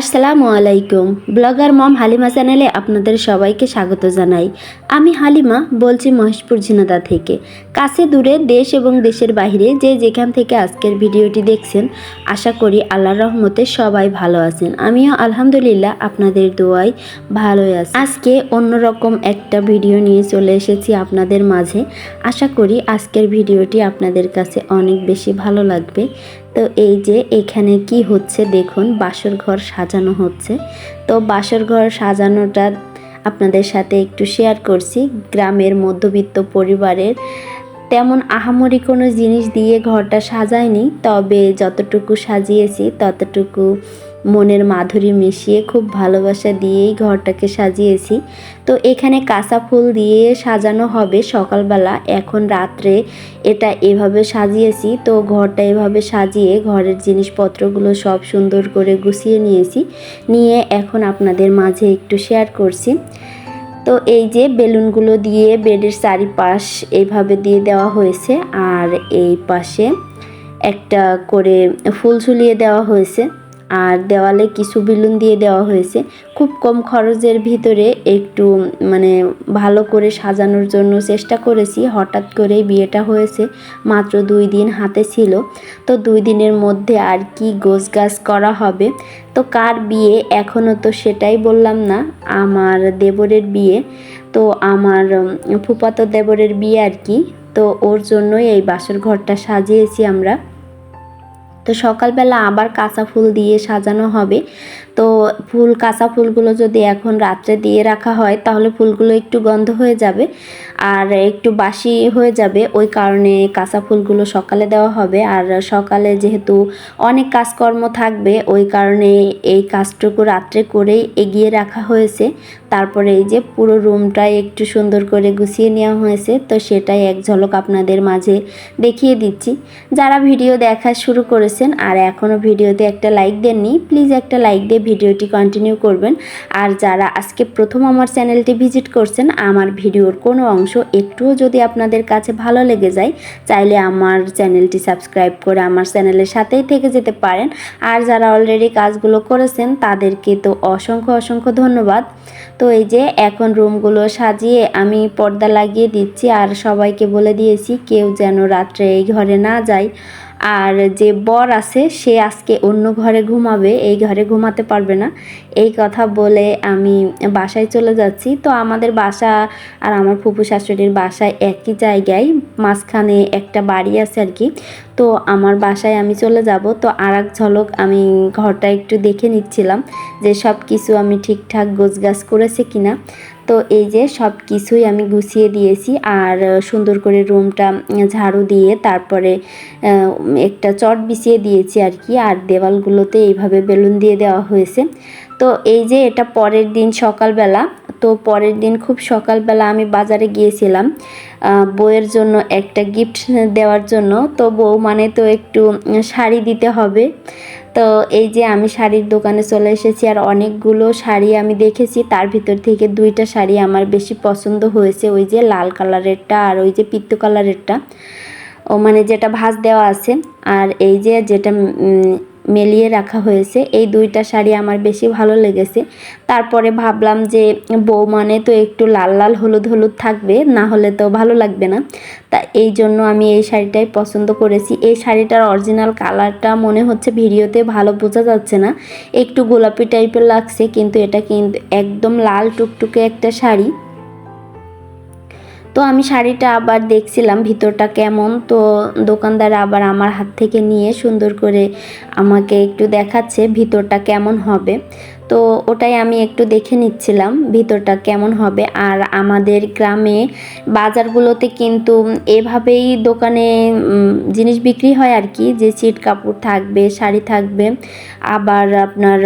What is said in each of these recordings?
আসসালামু আলাইকুম। ব্লগার মম হালিমা চ্যানেলে আপনাদের সবাইকে স্বাগত জানাই। আমি হালিমা, বলছি মহেশপুর ঝিনাদা থেকে। কাছে দূরে দেশ এবং দেশের বাইরে যে যেখান থেকে আজকের ভিডিওটি দেখছেন, আশা করি আল্লাহর রহমতে সবাই ভালো আছেন। আমিও আলহামদুলিল্লাহ আপনাদের দোয়াই ভালোই আছি। আজকে অন্যরকম একটা ভিডিও নিয়ে চলে এসেছি আপনাদের মাঝে। আশা করি আজকের ভিডিওটি আপনাদের কাছে অনেক বেশি ভালো লাগবে। তো এই যে এখানে কি হচ্ছে দেখুন, বাসর ঘর সাজানো হচ্ছে। তো বাসর ঘর সাজানোটা আপনাদের সাথে একটু শেয়ার করছি। গ্রামের মধ্যবিত্ত পরিবারের তেমন আহামরি কোনো জিনিস দিয়ে ঘরটা সাজায়নি, তবে যতটুকু সাজিয়েছি ততটুকু মনের মাধুরী মিশিয়ে খুব ভালোবাসা দিয়েই ঘরটাকে সাজিয়েছি। তো এখানে কাঁচা ফুল দিয়ে সাজানো হবে সকালবেলা। এখন রাত্রে এটা এভাবে সাজিয়েছি। তো ঘরটা এভাবে সাজিয়ে ঘরের জিনিসপত্রগুলো সব সুন্দর করে গুছিয়ে নিয়েছি। নিয়ে এখন আপনাদের মাঝে একটু শেয়ার করছি। তো এই যে বেলুনগুলো দিয়ে বেডের চারিপাশ এইভাবে দিয়ে দেওয়া হয়েছে। আর এই পাশে একটা করে ফুল ঝুলিয়ে দেওয়া হয়েছে। আর দেওয়ালে কিছু বেলুন দিয়ে দেওয়া হয়েছে। খুব কম খরচের ভিতরে একটু মানে ভালো করে সাজানোর জন্য চেষ্টা করেছি। হঠাৎ করেই বিয়েটা হয়েছে, মাত্র দুই দিন হাতে ছিল। তো দুই দিনের মধ্যে আর কি গোছগাছ করা হবে। তো কার বিয়ে? এখনও তো সেটাই বললাম না। আমার দেবরের বিয়ে। তো আমার ফুপাতো দেবরের বিয়ে আর কি। তো ওর জন্যই এই বাসর ঘরটা সাজিয়েছি আমরা। তো সকালবেলা আবার কাঁচা ফুল দিয়ে সাজানো হবে। তো ফুল, কাঁচা ফুলগুলো যদি এখন রাত্রে দিয়ে রাখা হয়, তাহলে ফুলগুলো একটু গন্ধ হয়ে যাবে আর একটু বাসি হয়ে যাবে। ওই কারণে কাঁচা ফুলগুলো সকালে দেওয়া হবে। আর সকালে যেহেতু অনেক কাজকর্ম থাকবে, ওই কারণে এই কাজটুকু রাত্রে করেই এগিয়ে রাখা হয়েছে। তারপরে এই যে পুরো রুমটাই একটু সুন্দর করে গুছিয়ে নেওয়া হয়েছে, তো সেটাই এক ঝলক আপনাদের মাঝে দেখিয়ে দিচ্ছি। যারা ভিডিও দেখা শুরু করেছেন আর এখনও ভিডিওতে একটা লাইক দেননি প্লিজ একটা লাইক দিয়ে ভিডিওটি কন্টিনিউ করবেন। আর যারা আজকে প্রথম আমার চ্যানেলটি ভিজিট করছেন, আমার ভিডিওর কোনো অংশ একটুও যদি আপনাদের কাছে ভালো লেগে যায়, চাইলে আমার চ্যানেলটি সাবস্ক্রাইব করে আমার চ্যানেলের সাথেই থেকে যেতে পারেন। আর যারা অলরেডি কাজগুলো করেছেন, তাদেরকে তো অসংখ্য অসংখ্য ধন্যবাদ। তো এই যে এখন রুমগুলো সাজিয়ে আমি পর্দা লাগিয়ে দিচ্ছি, আর সবাইকে বলে দিয়েছি, কেউ যেন রাত্রে এই ঘরে না যায়। আর যে বর আছে, সে আজকে অন্য ঘরে ঘুমাবে, এই ঘরে ঘুমাতে পারবে না। এই কথা বলে আমি বাসায় চলে যাচ্ছি। তো আমাদের বাসা আর আমার ফুপু শাশুড়ির বাসায় একই জায়গায়, মাঝখানে একটা বাড়ি আছে আর কি। তো আমার বাসায় আমি চলে যাব। তো আর এক ঝলক আমি ঘরটা একটু দেখে নিচ্ছিলাম যে সব কিছু আমি ঠিকঠাক গোছগাছ করেছে কিনা। তো এই যে সব কিছুই আমি গুছিয়ে দিয়েছি আর সুন্দর করে রুমটা ঝাড়ু দিয়ে তারপরে একটা চট বিছিয়ে দিয়েছি আর কি, আর দেওয়ালগুলোতে এইভাবে বেলুন দিয়ে দেওয়া হয়েছে। তো এই যে এটা পরের দিন সকালবেলা তো পরের দিন খুব সকালবেলা আমি বাজারে গিয়েছিলাম বউয়ের জন্য একটা গিফট দেওয়ার জন্য। তো বউ মানে তো একটু শাড়ি দিতে হবে। তো এই যে আমি শাড়ির দোকানে চলে এসেছি আর অনেকগুলো শাড়ি আমি দেখেছি, তার ভিতর থেকে দুইটা শাড়ি আমার বেশি পছন্দ হয়েছে। ওই যে লাল কালারেরটা আর ওই যে পিত্ত কালারেরটা। ও মানে যেটা ভাঁজ দেওয়া আছে। আর এই যে যেটা মেলিয়ে রাখা হয়েছে। এই দুইটা শাড়ি আমার বেশি ভালো লেগেছে। তারপরে ভাবলাম যে বউ মানে তো একটু লাল লাল হলুদ হলুদ থাকবে, না হলে তো ভালো লাগবে না। তা এই জন্য আমি এই শাড়িটাই পছন্দ করেছি। এই শাড়িটার অরিজিনাল কালারটা মনে হচ্ছে ভিডিওতে ভালো বোঝা যাচ্ছে না। একটু গোলাপি টাইপের লাগছে, কিন্তু এটা কিন্তু একদম লাল টুকটুকে একটা শাড়ি। তো আমি শাড়িটা আবার দেখছিলাম ভিতরটা কেমন। তো দোকানদার আবার আমার হাত থেকে নিয়ে সুন্দর করে আমাকে একটু দেখাচ্ছে ভিতরটা কেমন হবে। তো ওটাই আমি একটু দেখে নিচ্ছিলাম ভিতরটা কেমন হবে। আর আমাদের গ্রামে বাজারগুলোতে কিন্তু এভাবেই দোকানে জিনিস বিক্রি হয় আর কি। যে চিট কাপড় থাকবে, শাড়ি থাকবে, আবার আপনার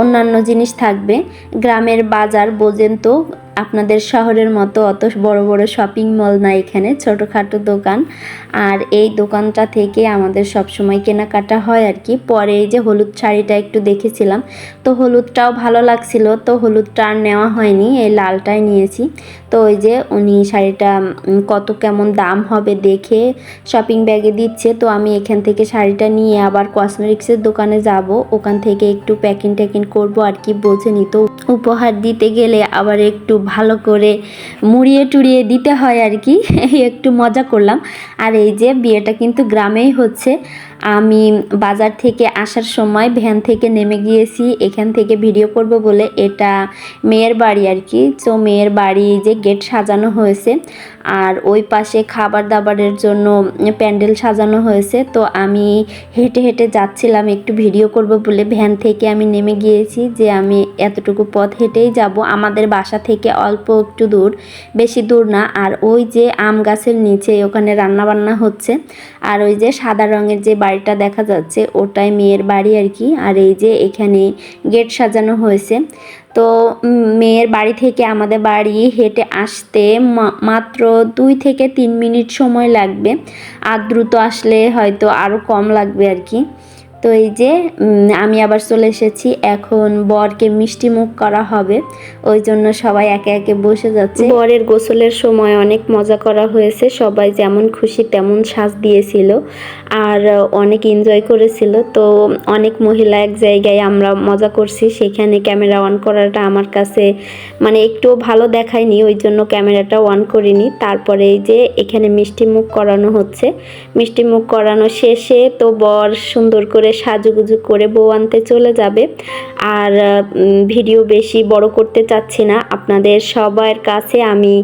অন্যান্য জিনিস থাকবে। গ্রামের বাজার বোঝেন তো আপনাদের শহরের মতো অত বড় বড় শপিং মল না এখানে, ছোটোখাটো দোকান। আর এই দোকানটা থেকে আমাদের সবসময় কেনাকাটা হয় আর কি। পরে এই যে হলুদ শাড়িটা একটু দেখেছিলাম। তো হলুদটাও ভালো লাগছিল, তো হলুদটা আর নেওয়া হয়নি, এই লালটাই নিয়েছি। তো ওই যে উনি শাড়িটা কত কেমন দাম হবে দেখে শপিং ব্যাগে দিচ্ছে। তো আমি এখান থেকে শাড়িটা নিয়ে আবার কসমেটিক্সের দোকানে যাব। ওখান থেকে একটু প্যাকিং ট্যাকিং করব আর কি বোঝেনি তো উপহার দিতে গেলে আবার একটু ভালো করে মুড়িয়ে টুড়িয়ে দিতে হয় আর কি একটু মজা করলাম। আর এই যে বিয়েটা কিন্তু গ্রামেই হচ্ছে। আমি বাজার থেকে আসার সময় ভ্যান থেকে নেমে গিয়েছি, এখান থেকে ভিডিও করব বলে এটা মেয়ের বাড়ি আর কি। তো মেয়ের বাড়ি যে গেট সাজানো হয়েছে, আর ওই পাশে খাবার দাবারের জন্য প্যান্ডেল সাজানো হয়েছে, তো আমি হেঁটে হেঁটে যাচ্ছিলাম একটু ভিডিও করব বলে। ভ্যান থেকে আমি নেমে গিয়েছি যে আমি এতটুকু পথ হেঁটেই যাব। আমাদের বাসা থেকে অল্প একটু দূর, বেশি দূর না। আর ওই যে আম গাছের নিচে ওখানে রান্না বান্না হচ্ছে, আর ওই যে সাদা রঙের যে বাড়িটা দেখা যাচ্ছে, ওটাই মেয়ের বাড়ি আর কি। আর এই যে এখানে গেট সাজানো হয়েছে। তো মেয়ের বাড়ি থেকে আমাদের বাড়ি হেঁটে আসতে মাত্র দুই থেকে তিন মিনিট সময় লাগবে। আর দ্রুত আসলে হয়তো আরও কম লাগবে আর কি। তো এই যে আমি আবার চলে এসেছি। এখন বরকে মিষ্টি মুখ করা হবে। ওই জন্য সবাই একে একে বসে যাচ্ছে। বরের গোসলের সময় অনেক মজা করা হয়েছে। সবাই যেমন খুশি তেমন সাজ দিয়েছিল আর অনেক এনজয় করেছিল। তো অনেক মহিলা এক জায়গায় আমরা মজা করছি। সেখানে ক্যামেরা অন করাটা আমার কাছে মানে একটু ভালো দেখায়নি। ওই জন্য ক্যামেরাটা অন করিনি। তারপরে এই যে, এখানে মিষ্টি মুখ করানো হচ্ছে। মিষ্টি মুখ করানো শেষে তো বর সুন্দর করে সাজুগুজু করে বউ আনতে চলে যাবে। আর ভিডিও বেশি বড় করতে চাচ্ছি না। আপনাদের সবার কাছে আমি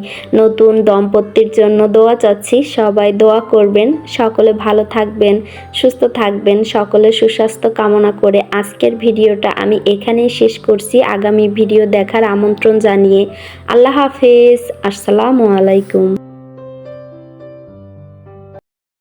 নতুন দম্পতির জন্য দোয়া চাচ্ছি। সবাই দোয়া করবেন। সকলে ভালো থাকবেন, সুস্থ থাকবেন। সকলে সুস্বাস্থ্য কামনা করে আজকের ভিডিওটা আমি এখানেই শেষ করছি। আগামী ভিডিও দেখার আমন্ত্রণ জানিয়ে আল্লাহ হাফেজ। আসসালামু আলাইকুম।